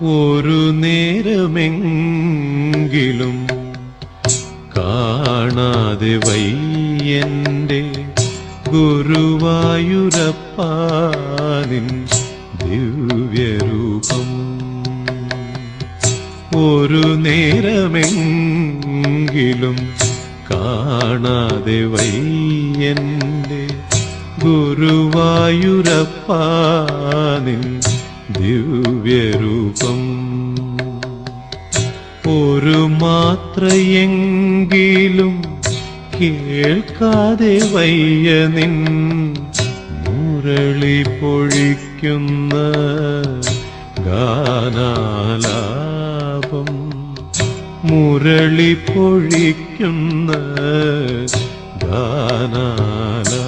ഒരു നേരമെങ്കിലും കാണാതെ വയ്യന്റെ ഗുരുവായൂരപ്പാനിൻ ദിവ്യരൂപം. ഒരു നേരമെങ്കിലും കാണാതെ വയ്യന്റെ ഗുരുവായൂരപ്പാനിൻ ദിവ്യരൂപം. ഒരു മാത്രയെങ്കിലും കേൾക്കാതെ വയ്യ നിൻ മുരളി പൊഴിക്കുന്ന ഗാനാലാപം. മുരളി പൊഴിക്കുന്ന ഗാനാലാപം.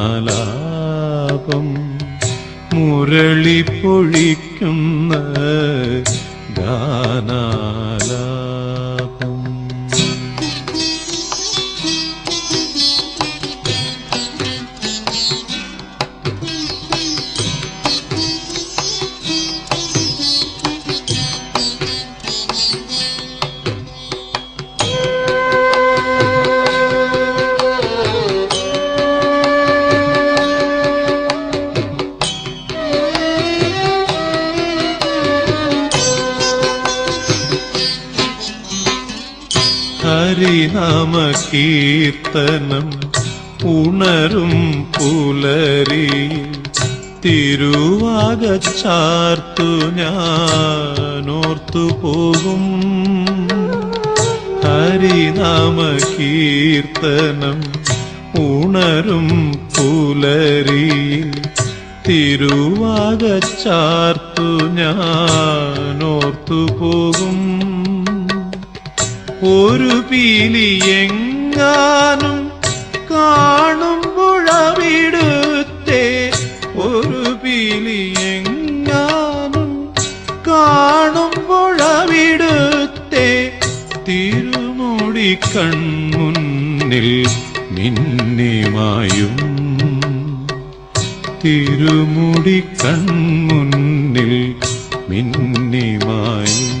മുരളി ഹരിനാമ കീർത്തനം ഉണരും പുലരി. തിരുവാകച്ചാർത്തു ഞാനോർത്തു പോകും. ഹരിനാമ കീർത്തനം ഉണരും പുലരി. തിരുവാകച്ചാർത്തു ഞാനോർത്തു പോകും. ഒരു പീലി എങ്ങാനും കാണുമ്പോഴവിടുത്തെ ഒരു പീലി എങ്ങാനും കാണുമ്പോഴവിടുത്തെ തിരുമുടി കൺമുന്നിൽ മിന്നിമായും തിരുമുടി കൺമുന്നിൽ മിന്നിമായും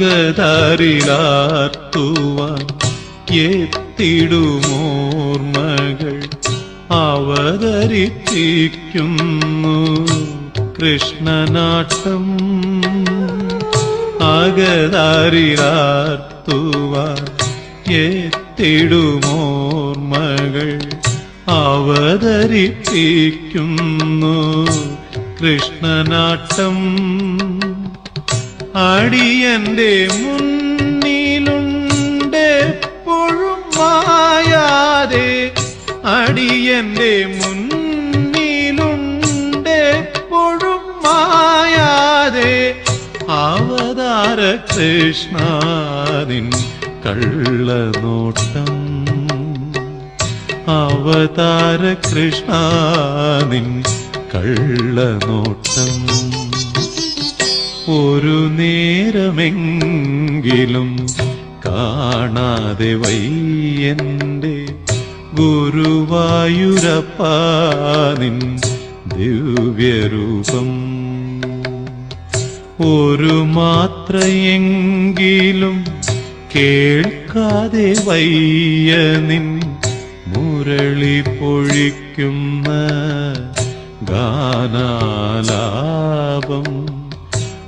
അകതാരിലാർത്തുവാൻ എത്തിടുമോർമകൾ അവതരിപ്പിക്കുന്നു. കൃഷ്ണനാട്ടം അകതാരിലാർത്തുവാൻ എത്തിടുമോർമകൾ അവതരിപ്പിക്കുന്നു. കൃഷ്ണനാട്ടം അടിയന്റെ മുന്നിലുണ്ടെപ്പോഴും മായാതെ. അടിയന്റെ മുന്നിലുണ്ടെപ്പോഴും മായാതെ. അവതാര കൃഷ്ണാദിൻ കള്ളനോട്ടം. അവതാര കൃഷ്ണാദിൻ കള്ളനോട്ടം. ഒരു നേരമെങ്കിലും കാണാതെ വയ്യന്റെ ഗുരുവായൂരപ്പാനിൻ ദിവ്യരൂപം. ഒരു മാത്രയെങ്കിലും കേൾക്കാതെ വയ്യ നിൻ മുരളി പൊഴിക്കുന്ന ഗാനാലാപം.